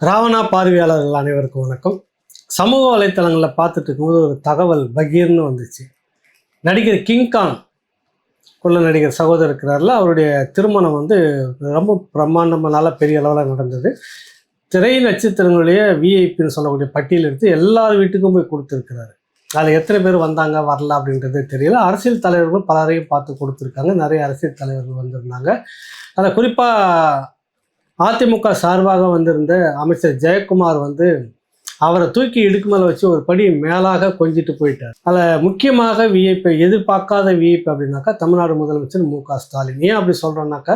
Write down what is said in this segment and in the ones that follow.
ராவணா பார்வையாளர்கள் அனைவருக்கும் வணக்கம். சமூக வலைத்தளங்களில் பார்த்துட்டு இருக்கும்போது ஒரு தகவல் பகீர்னு வந்துச்சு. நடிகர் கிங்காங் குள்ள நடிகர் சகோதரர் இருக்கிறார்ல அவருடைய திருமணம் வந்து ரொம்ப பிரம்மாண்டமாக நல்ல பெரிய அளவில் நடந்தது. திரை நட்சத்திரங்களுடைய விஐபின்னு சொல்லக்கூடிய பட்டியல் எடுத்து எல்லார் வீட்டுக்கும் போய் கொடுத்துருக்கிறாரு. அதில் எத்தனை பேர் வந்தாங்க வரல அப்படின்றது தெரியல. அரசியல் தலைவர்களும் பலரையும் பார்த்து கொடுத்துருக்காங்க. நிறைய அரசியல் தலைவர்கள் வந்திருந்தாங்க. அதில் குறிப்பாக அதிமுக சார்பாக வந்திருந்த அமைச்சர் ஜெயக்குமார் வந்து அவரை தூக்கி இடுக்கு மேலே வச்சு ஒரு படி மேலாக கொஞ்சிட்டு போயிட்டார். அதில் முக்கியமாக விஐபி எதிர்பார்க்காத விஐபி அப்படின்னாக்கா தமிழ்நாடு முதலமைச்சர் மு க ஸ்டாலின். ஏன் அப்படி சொல்கிறோன்னாக்கா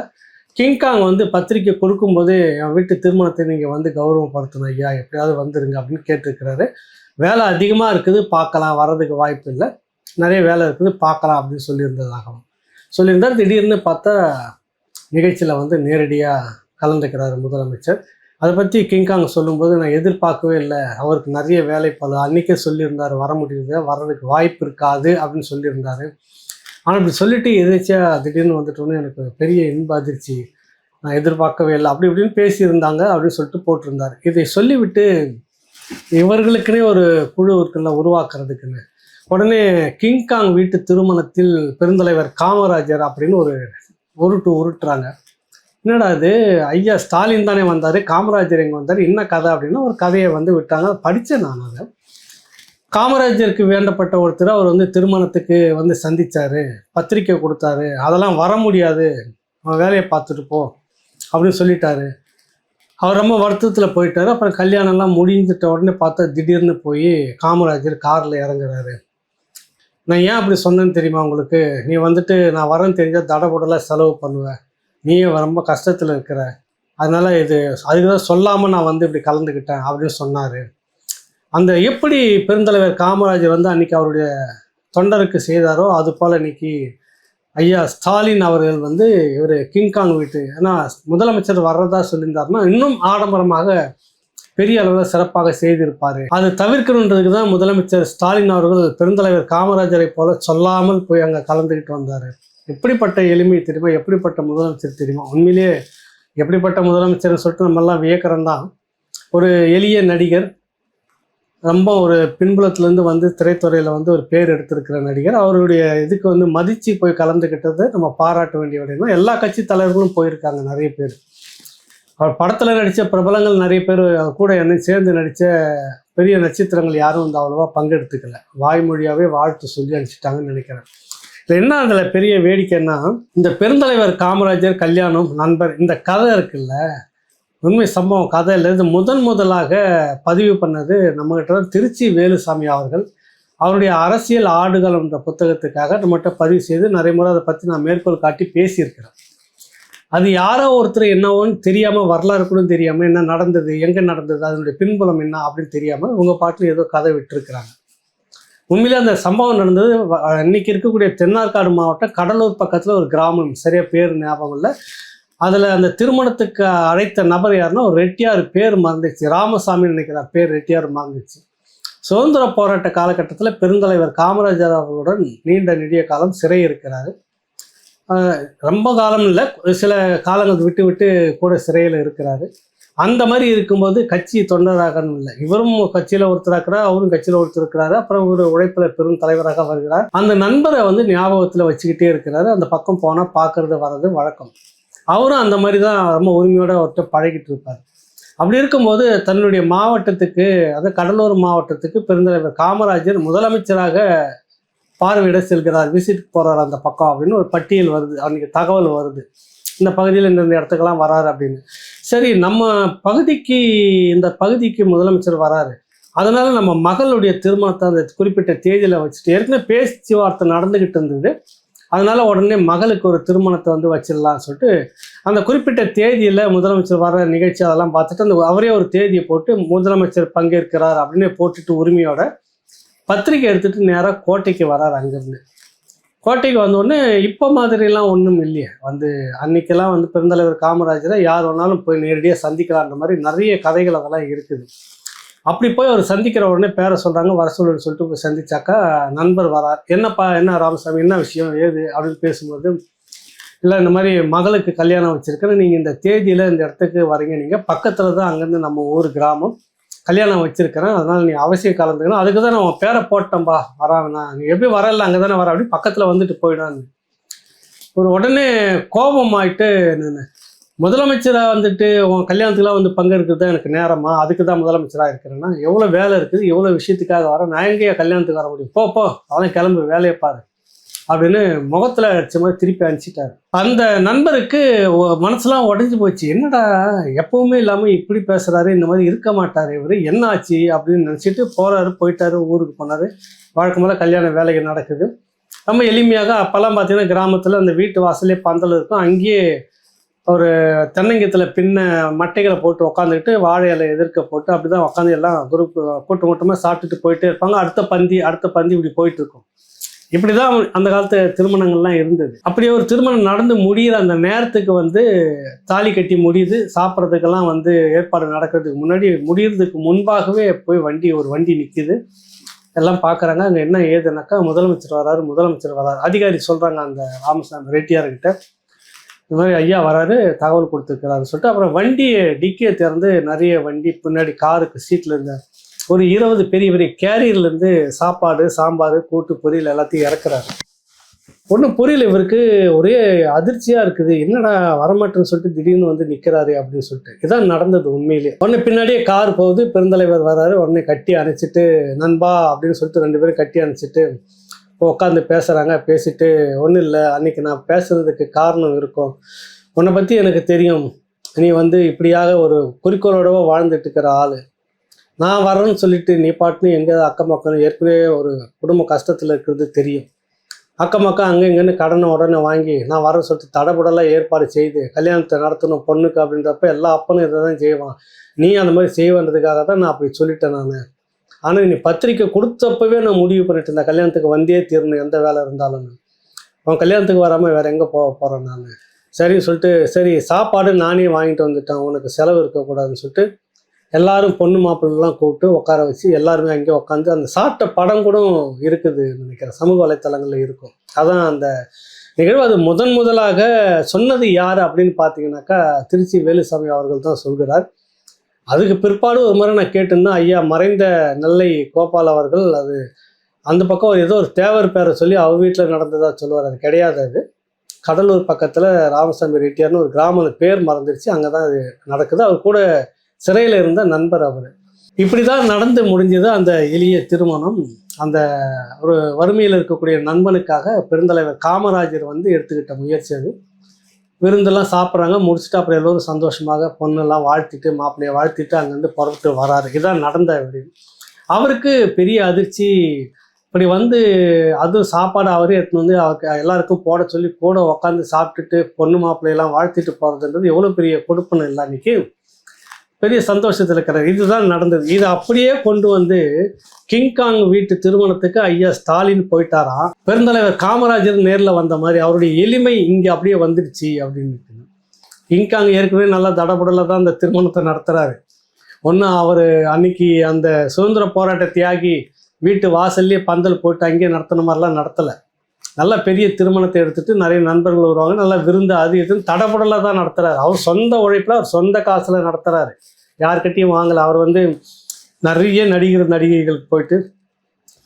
கிங்காங் வந்து பத்திரிக்கை கொடுக்கும்போது என் வீட்டு திருமணத்தை நீங்கள் வந்து கௌரவப்படுத்தணும் ஐயா எப்படியாவது வந்துருங்க அப்படின்னு கேட்டிருக்கிறாரு. வேலை அதிகமாக இருக்குது பார்க்கலாம் வர்றதுக்கு வாய்ப்பு இல்லை. நிறைய வேலை இருக்குது பார்க்கலாம் அப்படின்னு சொல்லியிருந்ததாகவும். சொல்லியிருந்தார். திடீர்னு பார்த்தா நிகழ்ச்சியில் வந்து நேரடியாக கலந்துக்கிறார் முதலமைச்சர். அதை பற்றி கிங்காங் சொல்லும்போது நான் எதிர்பார்க்கவே இல்லை. அவருக்கு நிறைய வேலை பல அன்றைக்கே சொல்லியிருந்தார் வர முடியுது. வர்றதுக்கு வாய்ப்பு இருக்காது அப்படின்னு சொல்லியிருந்தார். ஆனால் இப்படி சொல்லிட்டு எதிர்ச்சியாக திடீர்னு வந்துட்டோன்னு எனக்கு பெரிய இன்ப அதிர்ச்சி. நான் எதிர்பார்க்கவே இல்லை. அப்படி இப்படின்னு பேசியிருந்தாங்க அப்படின்னு சொல்லிட்டு போட்டிருந்தார். இதை சொல்லிவிட்டு இவர்களுக்குன்னே ஒரு குழு இருக்குல்ல உருவாக்குறதுக்குன்னு. உடனே கிங்காங் வீட்டு திருமணத்தில் பெருந்தலைவர் காமராஜர் அப்படின்னு ஒரு உருட்டு உருட்டுறாங்க. என்னடா இது? ஐயா ஸ்டாலின் தானே வந்தார் காமராஜர் எங்கே வந்தார் என்ன கதை அப்படின்னா ஒரு கதையை வந்து விட்டாங்க. படித்தேன் நான் அதை. காமராஜருக்கு வேண்டப்பட்ட ஒருத்தர் அவர் வந்து திருமணத்துக்கு வந்து சந்தித்தார் பத்திரிக்கை கொடுத்தாரு. அதெல்லாம் வர முடியாது. அவன் வேலையை பார்த்துட்டு போ அப்படின்னு சொல்லிட்டாரு. அவர் ரொம்ப வருத்தத்தில் போயிட்டார். அப்புறம் கல்யாணம்லாம் முடிஞ்சிட்ட உடனே பார்த்தா திடீர்னு போய் காமராஜர் காரில் இறங்குறாரு. நான் ஏன் அப்படி சொன்னேன்னு தெரியுமா உங்களுக்கு? நீ வந்துட்டு நான் வரேன்னு தெரிஞ்சால் தடபுடலாக செலவு பண்ணுவேன் நீயும் ரொம்ப கஷ்டத்தில் இருக்கிற. அதனால இது அதுக்கு தான் சொல்லாமல் நான் வந்து இப்படி கலந்துக்கிட்டேன் அப்படின்னு சொன்னார். அந்த எப்படி பெருந்தலைவர் காமராஜர் வந்து அன்னைக்கு அவருடைய தொண்டருக்கு செய்தாரோ அது போல் இன்னைக்கு ஐயா ஸ்டாலின் அவர்கள் வந்து இவர் கிங்காங் வீட்டு ஏன்னா முதலமைச்சர் வர்றதா சொல்லியிருந்தாருன்னா இன்னும் ஆடம்பரமாக பெரிய அளவில் சிறப்பாக செய்திருப்பார். அது தவிர்க்கணுன்றதுக்கு தான் முதலமைச்சர் ஸ்டாலின் அவர்கள் பெருந்தலைவர் காமராஜரை போல சொல்லாமல் போய் அங்கே கலந்துக்கிட்டு வந்தார். எப்படிப்பட்ட எளிமை தெரியுமா? எப்படிப்பட்ட முதலமைச்சர் தெரியுமா? உண்மையிலேயே எப்படிப்பட்ட முதலமைச்சர்னு சொல்லிட்டு நம்மெல்லாம் வியக்கிறோம் தான். ஒரு எளிய நடிகர் ரொம்ப ஒரு பின்புலத்துலேருந்து வந்து திரைத்துறையில் வந்து ஒரு பேர் எடுத்திருக்கிற நடிகர். அவருடைய இதுக்கு வந்து மதித்து போய் கலந்துக்கிட்டதை நம்ம பாராட்ட வேண்டிய விடயம் எல்லா கட்சி தலைவர்களும் போயிருக்காங்க நிறைய பேர். அவர் படத்தில் நடித்த பிரபலங்கள் நிறைய பேர் கூட என்னை சேர்ந்து நடித்த பெரிய நட்சத்திரங்கள் யாரும் வந்து அவ்வளோவா பங்கெடுத்துக்கல. வாய்மொழியாகவே வாழ்த்து சொல்லி அனுப்பிச்சிட்டாங்கன்னு நினைக்கிறேன். என்ன அதில் பெரிய வேடிக்கைன்னா இந்த பெருந்தலைவர் காமராஜர் கல்யாணம் நண்பர் இந்த கதை இருக்குல்ல? உண்மை சம்பவம் கதையில் இது முதன் முதலாக பதிவு பண்ணது நம்மகிட்ட திருச்சி வேலுசாமி அவர்கள். அவருடைய அரசியல் ஆடுகள் என்ற புத்தகத்துக்காக நம்மகிட்ட பதிவு செய்து நிறைய முறை அதை பற்றி நான் மேற்கோள் காட்டி பேசியிருக்கிறேன். அது யாரோ ஒருத்தர் என்னவோன்னு தெரியாமல் வரலாறு கூட தெரியாமல் என்ன நடந்தது எங்கே நடந்தது அதனுடைய பின்புலம் என்ன அப்படின்னு தெரியாமல் உங்கள் பாட்டில் ஏதோ கதை விட்டுருக்குறாங்க. உண்மையிலே அந்த சம்பவம் நடந்தது. இன்னைக்கு இருக்கக்கூடிய தென்னார்காடு மாவட்டம் கடலூர் பக்கத்தில் ஒரு கிராமம். சரியா பேர் ஞாபகம் இல்லை. அதில் அந்த திருமணத்துக்கு அழைத்த நபர் யாருன்னா ஒரு ரெட்டியார் பேர் மறந்துச்சு ராமசாமின்னு நினைக்கிறார் பேர் ரெட்டியார் மறந்துச்சு சுதந்திர போராட்ட காலகட்டத்தில் பெருந்தலைவர் காமராஜர் அவர்களுடன் நீண்ட நெடிய காலம் சிறை இருக்கிறார். ரொம்ப காலம் இல்லை. சில காலங்கள் விட்டு விட்டு கூட சிறையில் இருக்கிறாரு. அந்த மாதிரி இருக்கும்போது கட்சி தொண்டராகணும் இல்லை. இவரும் கட்சியில் ஒருத்தர் இருக்கிறார் அவரும் கட்சியில் ஒருத்தர் இருக்கிறாரு அப்புறம் ஒரு உழைப்பில் பெரும் தலைவராக வருகிறார். அந்த நண்பரை வந்து ஞாபகத்தில் வச்சுக்கிட்டே இருக்கிறாரு. அந்த பக்கம் போனால் பார்க்கறது வர்றது வழக்கம். அவரும் அந்த மாதிரி தான் ரொம்ப உரிமையோட அவர்கிட்ட பழகிட்டு இருப்பார். அப்படி இருக்கும்போது தன்னுடைய மாவட்டத்துக்கு அதாவது கடலூர் மாவட்டத்துக்கு பெருந்தலைவர் காமராஜர் முதலமைச்சராக பார்வையிட செல்கிறார். விசிட் போகிறார் அந்த பக்கம் அப்படின்னு ஒரு பட்டியல் வருது. அவனுக்கு தகவல் வருது. இந்த பகுதியில் இந்த இடத்துக்கெல்லாம் வராரு அப்படின்னு. சரி நம்ம பகுதிக்கு இந்த பகுதிக்கு முதலமைச்சர் வராரு. அதனால நம்ம மகளுடைய திருமணத்தை அந்த குறிப்பிட்ட தேதியில் வச்சுட்டு ஏற்கனவே பேச்சுவார்த்தை நடந்துக்கிட்டு இருந்தது. அதனால உடனே மகளுக்கு ஒரு திருமணத்தை வந்து வச்சிடலாம்னு சொல்லிட்டு அந்த குறிப்பிட்ட தேதியில் முதலமைச்சர் வர நிகழ்ச்சி அதெல்லாம் பார்த்துட்டு அந்த அவரே ஒரு தேதியை போட்டு முதலமைச்சர் பங்கேற்கிறார் அப்படின்னு போட்டுட்டு உரிமையோட பத்திரிக்கை எடுத்துட்டு நேராக கோட்டைக்கு வரார் அங்கேருந்து. கோட்டைக்கு வந்தோடனே இப்போ மாதிரிலாம் ஒன்றும் இல்லையே. வந்து அன்னைக்கெல்லாம் வந்து பெருந்தலைவர் காமராஜரை யார் வேணாலும் போய் நேரடியாக சந்திக்கலான்ற மாதிரி நிறைய கதைகள் அதெல்லாம் இருக்குது. அப்படி போய் அவர் சந்திக்கிற உடனே பேரை சொல்கிறாங்க வர சொல்லுன்னு சொல்லிட்டு போய் சந்திச்சாக்கா நண்பர் வரார். என்னப்பா என்ன ராமசாமி என்ன விஷயம் ஏது? அப்படின்னு பேசும்போது இல்லை இந்த மாதிரி மகளுக்கு கல்யாணம் வச்சுருக்கேன்னு நீங்கள் இந்த தேதியில் இந்த இடத்துக்கு வரீங்க. நீங்கள் பக்கத்தில் தான் அங்கேருந்து நம்ம ஊர் கிராமம். கல்யாணம் வச்சிருக்கிறேன். அதனால் நீ அவசியம் கலந்துக்கணும் அதுக்கு தான் நான் உன் பேரை போட்டேன்பா. வராங்கண்ணா நீ எப்படி வரல அங்கே தானே வர அப்படி பக்கத்தில் வந்துட்டு போயிடான்னு ஒரு உடனே கோபம் ஆயிட்டு நான் முதலமைச்சராக வந்துட்டு உன் கல்யாணத்துக்குலாம் வந்து பங்கெடுக்கிறது தான் எனக்கு நேரமா? அதுக்கு தான் முதலமைச்சராக இருக்கிறேன்னா எவ்வளோ வேலை இருக்குது எவ்வளோ விஷயத்துக்காக வர? நான் எங்கேயா கல்யாணத்துக்கு வர முடியும்? போ போ. அதெல்லாம் கிளம்பு வேலையை பாரு. அப்படின்னு முகத்தில் அடிச்ச மாதிரி திருப்பி அனுப்பிச்சிட்டாரு. அந்த நண்பருக்கு மனசுலாம் உடஞ்சி போச்சு. என்னடா எப்பவுமே இல்லாமல் இப்படி பேசுகிறாரு இந்த மாதிரி இருக்க மாட்டார் இவர். என்ன ஆச்சு அப்படின்னு நினச்சிட்டு போகிறாரு போயிட்டாரு ஊருக்கு போனாரு. வழக்கமாக கல்யாண வேலைகள் நடக்குது. ரொம்ப எளிமையாக அப்போல்லாம் பார்த்தீங்கன்னா கிராமத்தில் அந்த வீட்டு வாசலே பந்தல் இருக்கும். அங்கேயே ஒரு தென்னங்கத்தில் பின்ன மட்டைகளை போட்டு உக்காந்துக்கிட்டு வாழை இலை எதிர்க்க போட்டு அப்படி தான் உட்காந்து எல்லாம் குரூப் கூட்டம் கூட்டமாக சாப்பிட்டுட்டு போயிட்டே இருப்பாங்க. அடுத்த பந்தி அடுத்த பந்தி இப்படி போயிட்டு இருக்கும். இப்படி தான் அந்த காலத்து திருமணங்கள்லாம் இருந்தது. அப்படி ஒரு திருமணம் நடந்து முடியிற அந்த நேரத்துக்கு வந்து தாலி கட்டி முடியுது. சாப்பிட்றதுக்கெல்லாம் வந்து ஏற்பாடு நடக்கிறதுக்கு முன்னாடி முடியறதுக்கு முன்பாகவே போய் வண்டி ஒரு வண்டி நிற்கிது எல்லாம் பார்க்குறாங்க அங்கே என்ன ஏதுனாக்கா முதலமைச்சர் வராரு முதலமைச்சர் வராரு. அதிகாரி சொல்கிறாங்க அந்த ராமசாமி ரெட்டியார்கிட்ட. இந்த மாதிரி ஐயா வராரு தகவல் கொடுத்துருக்கிறாருன்னு சொல்லிட்டு அப்புறம் வண்டியை டிக்கியை திறந்து நிறைய வண்டி பின்னாடி காருக்கு சீட்டில் இருந்த ஒரு இருபது பெரிய பெரிய கேரியர்லேருந்து சாப்பாடு சாம்பார் கூட்டு பொரியல் எல்லாத்தையும் இறக்குறாரு. ஒன்றும் புரியல இவருக்கு ஒரே அதிர்ச்சியாக இருக்குது. என்னடா வரமாட்டேன்னு சொல்லிட்டு திடீர்னு வந்து நிற்கிறாரு அப்படின்னு சொல்லிட்டு. இதான் நடந்தது உண்மையிலே. உடனே பின்னாடியே கார் போகுது பெருந்தலைவர் வராரு உடனே கட்டி அணைச்சிட்டு நண்பா அப்படின்னு சொல்லிட்டு ரெண்டு பேரும் கட்டி அணைச்சிட்டு உட்காந்து பேசுகிறாங்க பேசிட்டு ஒன்றும் இல்லை அன்னைக்கு நான் பேசுறதுக்கு காரணம் இருக்கும். உன்னை பற்றி எனக்கு தெரியும். நீ வந்து இப்படியாக ஒரு குறிக்கோளோடவோ வாழ்ந்துட்டு இருக்கிற ஆள். நான் வரேன்னு சொல்லிட்டு நீ பாட்டுன்னு எங்கே அக்கம் பக்கம் ஏற்கனவே ஒரு குடும்ப கஷ்டத்தில் இருக்கிறது தெரியும். அக்கம் பக்கம் அங்கே இங்கேன்னு கடனை உடனே வாங்கி நான் வரேன் சொல்லிட்டு தடபுடலாம் ஏற்பாடு செய்து கல்யாணத்தை நடத்தணும் பொண்ணுக்கு அப்படின்றப்ப எல்லா அப்பனும் இதை தான் செய்வான். நீ அந்த மாதிரி செய்வேன்றதுக்காக தான் நான் அப்படி சொல்லிட்டேன் நான். ஆனால் நீ பத்திரிக்கை கொடுத்தப்பவே நான் முடிவு பண்ணிட்டு இருந்தேன் கல்யாணத்துக்கு வந்தே தீரணும் எந்த வேலை இருந்தாலும். அவன் கல்யாணத்துக்கு வராமல் வேறு எங்கே போக போகிறேன் நான்? சரின்னு சொல்லிட்டு சரி சாப்பாடு நானே வாங்கிட்டு வந்துட்டேன் உனக்கு செலவு இருக்கக்கூடாதுன்னு சொல்லிட்டு எல்லாரும் பொண்ணு மாப்பிள்ளலாம் கூப்பிட்டு உட்கார வச்சு எல்லாருமே அங்கே உட்காந்து அந்த சாப்பிட்ட படம் கூட இருக்குது நினைக்கிறேன். சமூக வலைத்தளங்களில் இருக்கும். அதான் அந்த நிகழ்வு. அது முதன் முதலாக சொன்னது யார் அப்படின்னு பார்த்தீங்கன்னாக்கா திருச்சி வேலுசாமி அவர்கள் தான் சொல்கிறார். அதுக்கு பிற்பாடு ஒரு முறை நான் கேட்டிருந்தேன் ஐயா மறைந்த நெல்லை கோபால் அவர்கள் அது அந்த பக்கம் ஏதோ ஒரு தேவர் பேரை சொல்லி அவர் வீட்டில் நடந்ததாக சொல்லுவார். அது கிடையாது அது. கடலூர் பக்கத்தில் ராமசாமி ரெட்டியார்னு ஒரு கிராமம் பேர் மறந்துடுச்சு அங்கே தான் அது நடக்குது. அவர் கூட சிறையில் இருந்த நண்பர் அவர். இப்படி தான் நடந்து முடிஞ்சது அந்த எளிய திருமணம். அந்த ஒரு வறுமையில் இருக்கக்கூடிய நண்பனுக்காக பெருந்தலைவர் காமராஜர் வந்து எடுத்துக்கிட்ட முயற்சி அது. விருந்தெல்லாம் சாப்பிட்றாங்க முடிச்சுட்டு அப்புறம் எல்லோரும் சந்தோஷமாக பொண்ணெல்லாம் வாழ்த்திட்டு மாப்பிள்ளையை வாழ்த்திட்டு அங்கேருந்து புறப்பட்டு வராரு. இதான் நடந்த விடி. அவருக்கு பெரிய அதிர்ச்சி. இப்படி வந்து அதுவும் சாப்பாடு அவரே எடுத்துன்னு வந்து அவருக்கு எல்லாருக்கும் போட சொல்லி கூட உட்காந்து சாப்பிட்டுட்டு பொண்ணு மாப்பிள்ளையெல்லாம் வாழ்த்திட்டு போகிறதுன்றது எவ்வளோ பெரிய கொடுப்பனை இல்லை அன்னைக்கு பெரிய சந்தோஷத்தில் இருக்கிறார். இதுதான் நடந்தது. இதை அப்படியே கொண்டு வந்து கிங்காங் வீட்டு திருமணத்துக்கு ஐயா ஸ்டாலின் போயிட்டாராம். பெருந்தலைவர் காமராஜர் நேரில் வந்த மாதிரி அவருடைய எளிமை இங்கே அப்படியே வந்துடுச்சு அப்படின்னு கிங்காங் ஏற்கனவே நல்லா தடபுடல தான் அந்த திருமணத்தை நடத்துகிறாரு ஒன்று அவர் அன்னைக்கு அந்த சுதந்திர போராட்ட தியாகி வீட்டு வாசல்லே பந்தல் போட்டு அங்கேயே நடத்தின மாதிரிலாம் நடத்தலை. நல்ல பெரிய திருமணத்தை எடுத்துட்டு நிறைய நண்பர்கள் வருவாங்க. நல்லா விருந்து அது இதுன்னு தடபுடலாக தான் நடத்துகிறாரு அவர் சொந்த உழைப்பில் அவர் சொந்த காசில் நடத்துகிறாரு யார்கிட்டையும் வாங்கலை. அவர் வந்து நிறைய நடிகர் நடிகைகளுக்கு போயிட்டு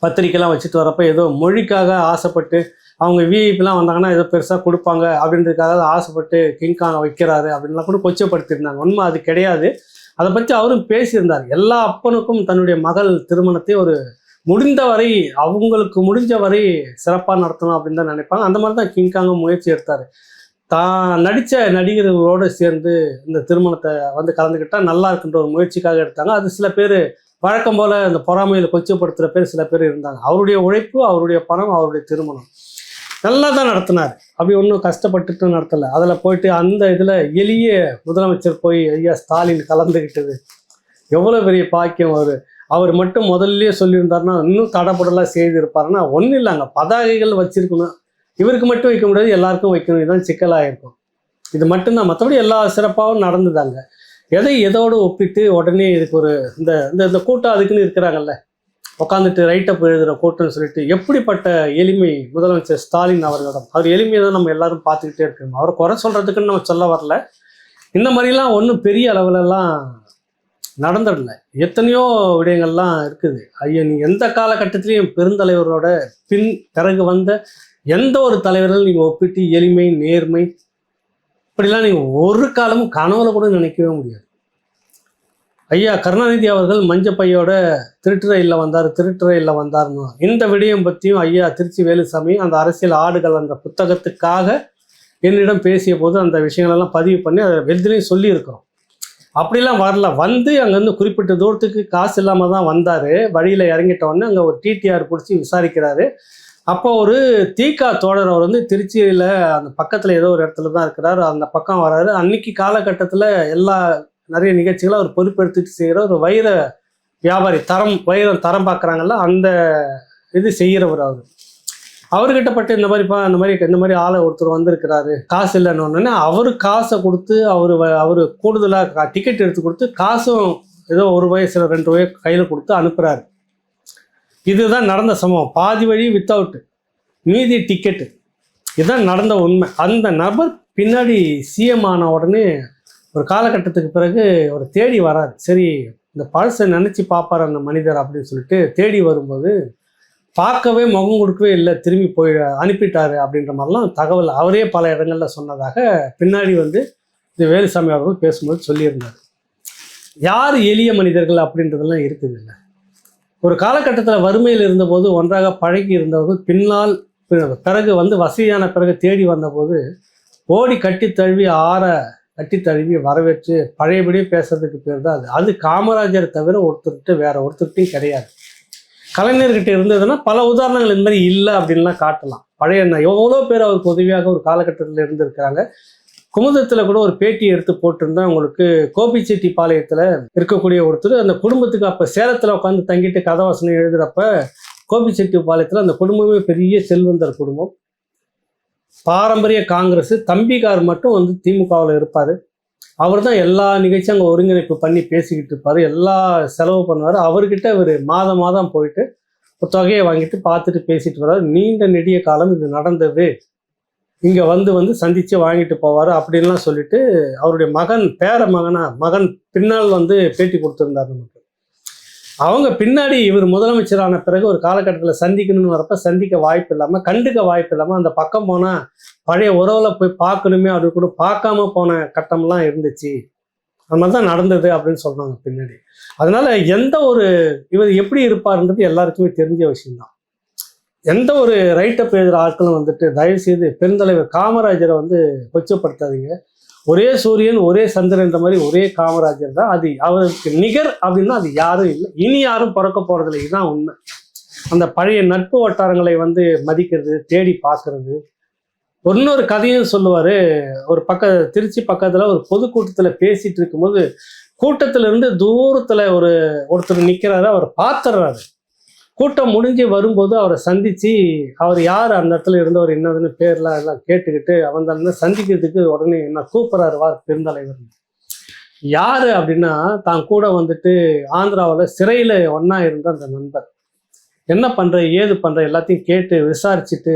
பத்திரிக்கைலாம் வச்சுட்டு வரப்போ ஏதோ மொழிக்காக ஆசைப்பட்டு அவங்க விஐபிலாம் வந்தாங்கன்னா ஏதோ பெருசாக கொடுப்பாங்க அப்படின்றதுக்காக ஆசைப்பட்டு கிங்காங்க வைக்கிறாரு அப்படின்லாம் கூட கொச்சப்படுத்தியிருந்தாங்க. உண்மை அது கிடையாது. அதை பற்றி அவரும் பேசியிருந்தார். எல்லா அப்பனுக்கும் தன்னுடைய மகள் திருமணத்தை ஒரு முடிந்த வரை அவங்களுக்கு முடிஞ்ச வரை சிறப்பாக நடத்தணும் அப்படின்னு தான் நினைப்பாங்க. அந்த மாதிரி தான் கிங்காங்கும் முயற்சி எடுத்தார். தான் நடித்த நடிகர்களோடு சேர்ந்து இந்த திருமணத்தை வந்து கலந்துக்கிட்டால் நல்லா இருக்குன்ற ஒரு முயற்சிக்காக எடுத்தாங்க. அது சில பேர் வழக்கம் போல் இந்த பொறாமையில் கொச்சப்படுத்துகிற பேர் சில பேர் இருந்தாங்க. அவருடைய உழைப்பு அவருடைய பணம் அவருடைய திருமணம். நல்லா தான் நடத்தினார். அப்படி ஒன்றும் கஷ்டப்பட்டுட்டு நடத்தலை. அதில் போயிட்டு அந்த இதில் எளிய முதலமைச்சர் போய் ஐயா ஸ்டாலின் கலந்துக்கிட்டது எவ்வளோ பெரிய பாக்கியம் அவர். அவர் மட்டும் முதல்லயே சொல்லியிருந்தாருன்னா இன்னும் தடப்படலாம் செய்திருப்பாருன்னா ஒன்றும் இல்லைங்க பதாகைகள் வச்சிருக்கணும். இவருக்கு மட்டும் வைக்க முடியாது எல்லாருக்கும் வைக்கணும். இதுதான் சிக்கலாக இருக்கும் இது மட்டும்தான். மற்றபடி எல்லா சிறப்பாகவும் நடந்துதாங்க எதை எதோடு ஒப்பிட்டு உடனே இதுக்கு ஒரு இந்த இந்த இந்த கூட்டம் அதுக்குன்னு இருக்கிறாங்கல்ல. உட்காந்துட்டு ரைட்டப் எழுதுகிற கூட்டம்னு சொல்லிட்டு எப்படிப்பட்ட எளிமை முதலமைச்சர் ஸ்டாலின் அவர்களிடம்? அவர் எளிமையை தான் நம்ம எல்லாரும் பார்த்துக்கிட்டே இருக்கணும். அவரை குறை சொல்கிறதுக்குன்னு நம்ம சொல்ல வரல. இந்த மாதிரிலாம் ஒன்றும் பெரிய அளவுலலாம் நடந்துடல. எத்தனையோ விடயங்கள்லாம் இருக்குது. ஐயா நீ எந்த காலகட்டத்திலையும் பெருந்தலைவரோட பின் பிறகு வந்த எந்த ஒரு தலைவர்கள் நீங்கள் ஒப்பிட்டு எளிமை நேர்மை இப்படிலாம் நீங்கள் ஒரு காலமும் கனவுல கூட நினைக்கவே முடியாது. ஐயா கருணாநிதி அவர்கள் மஞ்சப்பையோட திருட்டு ரயிலில் வந்தார் திருட்டு ரயிலில் வந்தார்னு இந்த விடயம் பற்றியும் ஐயா திருச்சி வேலுசாமி அந்த அரசியல் ஆடுகள் அந்த புத்தகத்துக்காக என்னிடம் பேசிய போது அந்த விஷயங்களெல்லாம் பதிவு பண்ணி அதை வெறுதிலையும் சொல்லியிருக்கிறோம். அப்படிலாம் வரல. வந்து அங்கேருந்து குறிப்பிட்ட தூரத்துக்கு காசு இல்லாமல் தான் வந்தார். வழியில் இறங்கிட்ட உடனே அங்கே ஒரு டிடிஆர் பிடிச்சி விசாரிக்கிறாரு. அப்போ ஒரு தீகா தோழர் அவர் வந்து திருச்சியில் அந்த பக்கத்தில் ஏதோ ஒரு இடத்துல தான் இருக்கிறார். அந்த பக்கம் வராரு. அன்னைக்கு காலகட்டத்தில் எல்லா நிறைய நிகழ்ச்சிகளை அவர் பொறுப்பெடுத்துட்டு செய்கிற ஒரு வைர வியாபாரி தரம் வைரம் தரம் பார்க்குறாங்கல்ல அந்த இது செய்கிறவர் அவர். அவர்கிட்ட பட்டு இந்த மாதிரிப்பா இந்த மாதிரி இந்த மாதிரி ஆளை ஒருத்தர் வந்திருக்கிறாரு. காசு இல்லைன்னு உடனே அவரு காசை கொடுத்து அவர் அவர் கூடுதலாக டிக்கெட் எடுத்து கொடுத்து காசும் ஏதோ ஒரு வயசுல ரெண்டு ரூபாய் கையில் கொடுத்து அனுப்புகிறாரு இதுதான் நடந்த சம்பவம். பாதி வழி வித்தவுட்டு மீதி டிக்கெட்டு இதுதான் நடந்த உண்மை. அந்த நபர் பின்னாடி சிஎம் ஆன உடனே ஒரு காலகட்டத்துக்கு பிறகு ஒரு தேடி வராரு. சரி இந்த பழசை நினச்சி பார்ப்பார் அந்த மனிதர் அப்படின்னு சொல்லிட்டு தேடி வரும்போது பார்க்கவே முகம் கொடுக்கவே இல்லை திரும்பி போய் அனுப்பிட்டாரு அப்படின்ற மாதிரிலாம் தகவல் அவரே பல இடங்களில் சொன்னதாக பின்னாடி வந்து இந்த வேலுசாமி அவர்கள் பேசும்போது சொல்லியிருந்தார். யார் எளிய மனிதர்கள் அப்படின்றதெல்லாம் இருக்குது இல்லை. ஒரு காலகட்டத்தில் வறுமையில் இருந்தபோது ஒன்றாக பழகி இருந்தவர்கள் பின்னால் பிறகு வந்து வசதியான பிறகு தேடி வந்தபோது ஓடி கட்டி தழுவி ஆற கட்டி தழுவி வரவேற்று பழையபடியே பேசுறதுக்கு பேர் தான் அது. அது காமராஜர் தவிர ஒருத்தர்கிட்ட வேற ஒருத்தர்கிட்டையும் கிடையாது. கலைஞர்கிட்ட இருந்ததுன்னா பல உதாரணங்கள் இந்த மாதிரி இல்லை அப்படின்லாம் காட்டலாம். பழைய எவ்வளோ பேர் அவருக்கு உதவியாக ஒரு காலகட்டத்தில் இருந்திருக்கிறாங்க. குமுதத்தில் கூட ஒரு பேட்டி எடுத்து போட்டிருந்தா உங்களுக்கு கோபிச்செட்டிப்பாளையத்தில் இருக்கக்கூடிய ஒருத்தர் அந்த குடும்பத்துக்கு அப்போ சேலத்தில் உட்காந்து தங்கிட்டு கதவாசனம் கோபிச்செட்டி பாளையத்தில் அந்த குடும்பமே பெரிய செல்வந்தர் குடும்பம். பாரம்பரிய காங்கிரஸ் தம்பிகார் மட்டும் வந்து திமுகவில் இருப்பார். அவர் தான் எல்லா நிகழ்ச்சியும் அங்கே ஒருங்கிணைப்பு பண்ணி பேசிக்கிட்டு இருப்பார். எல்லா செலவு பண்ணுவார். அவர்கிட்ட இவர் மாதம் மாதம் போயிட்டு தொகையை வாங்கிட்டு பார்த்துட்டு பேசிட்டு வர்றார். நீண்ட நெடிய காலம் இது நடந்தது. இங்கே வந்து வந்து சந்தித்து வாங்கிட்டு போவார் அப்படின்லாம் சொல்லிட்டு அவருடைய மகன் பேர மகனா மகன் பின்னால் வந்து பேட்டி கொடுத்துருந்தார் நமக்கு. அவங்க பின்னாடி இவர் முதலமைச்சரான பிறகு ஒரு காலகட்டத்தில் சந்திக்கணும்னு வரப்ப சந்திக்க வாய்ப்பு இல்லாமல் கண்டுக்க வாய்ப்பு இல்லாமல் அந்த பக்கம் போனால் பழைய உறவுல போய் பார்க்கணுமே அப்படி கூட பார்க்காம போன கட்டம்லாம் இருந்துச்சு. அது மாதிரி தான் நடந்தது அப்படின்னு சொல்கிறாங்க பின்னாடி. அதனால எந்த ஒரு இவர் எப்படி இருப்பாருன்றது எல்லாருக்குமே தெரிஞ்ச விஷயம்தான். எந்த ஒரு ரைட்டப் எழுதுகிற ஆட்களும் வந்துட்டு தயவு செய்து பெருந்தலைவர் காமராஜரை வந்து கொச்சப்படுத்தாதீங்க. ஒரே சூரியன் ஒரே சந்திரன்ற மாதிரி ஒரே காமராஜர் தான். அது அவருக்கு நிகர் அப்படின்னா அது யாரும் இல்லை. இனி யாரும் பிறக்க போறதில்லை. இதுதான் உண்மை. அந்த பழைய நட்பு வட்டாரங்களை வந்து மதிக்கிறது தேடி பார்க்கறது. இன்னொரு கதையும் சொல்லுவார். ஒரு பக்க திருச்சி பக்கத்தில் ஒரு பொதுக்கூட்டத்தில் பேசிட்டு இருக்கும்போது கூட்டத்திலிருந்து இருந்து ஒரு ஒருத்தர் நிற்கிறாரு அவர் பார்த்துடுறாரு. கூட்டம் முடிஞ்சு வரும்போது அவரை சந்தித்து அவர் யார் அந்த இடத்துல இருந்தவர் என்னதுன்னு பேர்லாம் எல்லாம் கேட்டுக்கிட்டு அவன் சந்திக்கிறதுக்கு உடனே என்ன கூப்பிட்றாரு வா பெருந்தலைவர். யார் அப்படின்னா தான் கூட வந்துட்டு ஆந்திராவில் சிறையில் ஒன்றா இருந்த அந்த நண்பர். என்ன பண்ணுற ஏது பண்ணுற எல்லாத்தையும் கேட்டு விசாரிச்சுட்டு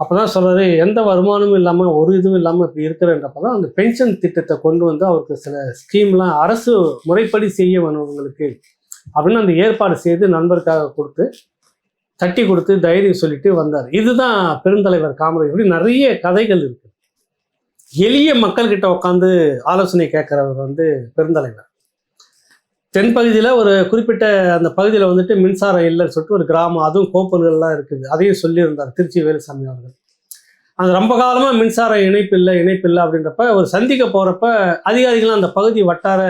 அப்பதான் சொல்றாரு எந்த வருமானமும் இல்லாமல் ஒரு இதுவும் இல்லாமல் இப்படி இருக்கிறன்றப்ப தான் அந்த பென்ஷன் திட்டத்தை கொண்டு வந்து அவருக்கு சில ஸ்கீம்லாம் அரசு முறைப்படி செய்ய வேணும் உங்களுக்கு அப்படின்னு அந்த ஏற்பாடு செய்து நண்பருக்காக கொடுத்து தட்டி கொடுத்து தைரியம் சொல்லிட்டு வந்தார். இதுதான் பெருந்தலைவர் காமராஜர். இப்படி நிறைய கதைகள் இருக்கு. எளிய மக்கள்கிட்ட உட்காந்து ஆலோசனை கேட்குறவர் வந்து பெருந்தலைவர். தென்பகுதியில் ஒரு குறிப்பிட்ட அந்த பகுதியில் வந்துட்டு மின்சாரம் இல்லைன்னு சொல்லிட்டு ஒரு கிராமம் அதுவும் கோப்பல்கள்லாம் இருக்குது. அதையும் சொல்லியிருந்தார் திருச்சி வேலுசாமி அவர்கள். அந்த ரொம்ப காலமாக மின்சார இணைப்பு இல்லை இணைப்பு இல்லை அப்படின்றப்ப ஒரு சந்திக்க போகிறப்ப அதிகாரிகளும் அந்த பகுதி வட்டார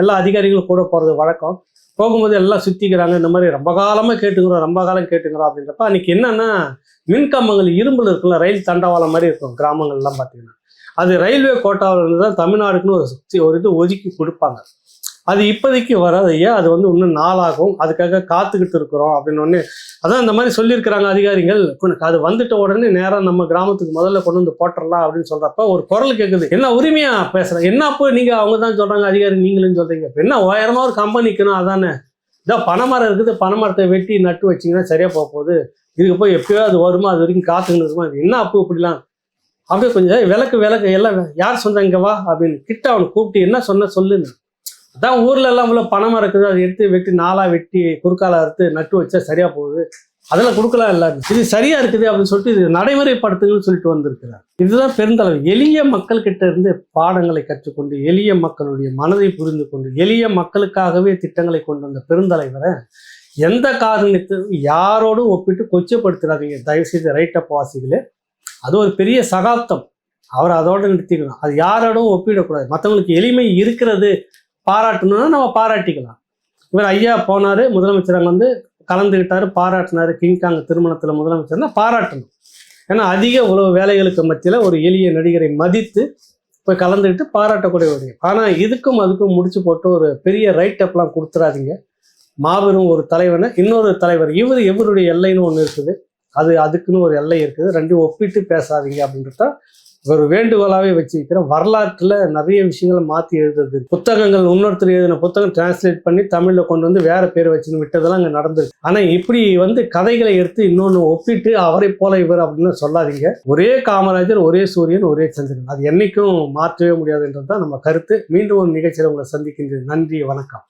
எல்லா அதிகாரிகளும் கூட போகிறது வழக்கம். போகும்போது எல்லாம் சுற்றிக்கிறாங்க இந்த மாதிரி ரொம்ப காலமாக கேட்டுக்கிறோம் ரொம்ப காலம் கேட்டுக்கிறோம் அப்படின்றப்ப அன்னைக்கு என்னன்னா மின்கம்பங்கள் இரும்புல இருக்குல்ல ரயில் தண்டவாளம் மாதிரி இருக்கும் கிராமங்கள்லாம் பார்த்தீங்கன்னா. அது ரயில்வே கோட்டாவில் இருந்து தான் தமிழ்நாடுக்குன்னு ஒரு சுத்தி- ஒரு இது ஒதுக்கி கொடுப்பாங்க. அது இப்போதைக்கு வராது ஐயா. அது வந்து இன்னும் நாளாகும். அதுக்காக காத்துக்கிட்டு இருக்கிறோம் அப்படின்னு ஒன்று அதான் இந்த மாதிரி சொல்லியிருக்கிறாங்க அதிகாரிகள். உனக்கு அது வந்துட்ட உடனே நேராக நம்ம கிராமத்துக்கு முதல்ல கொண்டு வந்து போட்டுடலாம் அப்படின்னு சொல்கிறப்ப ஒரு குரல் கேட்குது என்ன உரிமையாக பேசுகிறேன் என்ன அப்போ நீங்கள் அவங்க தான் சொல்கிறாங்க அதிகாரி நீங்களும் சொல்கிறீங்க என்ன ஓயரமாக ஒரு கம்பெனிக்கணும் அதானே? இதோ பனைமரம் இருக்குது. பனைமரத்தை வெட்டி நட்டு வச்சிங்கன்னா சரியாக போக போகுது. இதுக்கு போய் எப்பயோ அது வருமா? அது வரைக்கும் காத்துக்கிட்டு இருக்குமா? இது என்ன அப்போ இப்படிலாம்? அப்படியே கொஞ்சம் விளக்கு விளக்கு எல்லாம் யார் சொன்னாங்க வா அப்படின்னு கிட்ட அவனை கூப்பிட்டு என்ன சொன்ன சொல்லுன்னு. அதான் ஊர்ல எல்லாம் உள்ள பணம் இருக்குது அதை எடுத்து வெட்டி நாளா வெட்டி குறுக்கால அறுத்து நட்டு வச்சா சரியா போகுது? அதெல்லாம் கொடுக்கலாம் எல்லாரும் இது சரியா இருக்குது அப்படின்னு சொல்லிட்டு இது நடைமுறைப்படுத்துங்கன்னு சொல்லிட்டு வந்திருக்கிறார். இதுதான் பெருந்தளவு. எளிய மக்கள் கிட்ட இருந்து பாடங்களை கற்றுக்கொண்டு எளிய மக்களுடைய மனதை புரிந்து கொண்டு எளிய மக்களுக்காகவே திட்டங்களை கொண்டு வந்த பெருந்தலைவரை எந்த காரணத்தையும் யாரோடும் ஒப்பிட்டு கொச்சப்படுத்துறாதீங்க தயவுசெய்து ரைட் அப் வாசிகளே. அது ஒரு பெரிய சகாப்தம். அவர் அதோடு நிறுத்திக்கணும். அது யாரோடும் ஒப்பிடக்கூடாது. மற்றவங்களுக்கு எளிமை இருக்கிறது பாராட்டணும்னா நம்ம பாராட்டிக்கலாம். இவர் ஐயா போனார் முதலமைச்சர் அங்கே வந்து கலந்துக்கிட்டாரு பாராட்டினாரு. கிங்காங் திருமணத்தில் முதலமைச்சர்னா பாராட்டணும். ஏன்னா அதிக உழவு வேலைகளுக்கு மத்தியில் ஒரு எளிய நடிகரை மதித்து போய் கலந்துக்கிட்டு பாராட்டக்கூடிய ஒரு ஆனால் இதுக்கும் அதுக்கும் முடிச்சு போட்டு ஒரு பெரிய ரைட் அப்லாம் கொடுத்துறாதீங்க. மாபெரும் ஒரு தலைவனை இன்னொரு தலைவர். இவர் இவருடைய எல்லைன்னு ஒன்று இருக்குது. அது அதுக்குன்னு ஒரு எல்லை இருக்குது. ரெண்டும் ஒப்பிட்டு பேசாதீங்க அப்படின்றத ஒரு வேண்டுகோளாகவே வச்சிருக்கிறேன் வரலாற்றில் நிறைய விஷயங்களை மாற்றி எழுதுறது. புத்தகங்கள் இன்னொருத்தர் எழுதின புத்தகம் டிரான்ஸ்லேட் பண்ணி தமிழில் கொண்டு வந்து வேற பேர் வச்சுன்னு விட்டதெல்லாம் அங்கே நடந்திருக்கு. ஆனால் இப்படி வந்து கதைகளை எடுத்து இன்னொன்று ஒப்பிட்டு அவரை போல இவர் அப்படின்னு சொல்லாதீங்க. ஒரே காமராஜர் ஒரே சூரியன் ஒரே சந்திரன். அது என்னைக்கும் மாற்றவே முடியாதுன்றது தான் நம்ம கருத்து. மீண்டும் ஒரு நிகழ்ச்சியில் உங்களை சந்திக்கின்றேன். நன்றி வணக்கம்.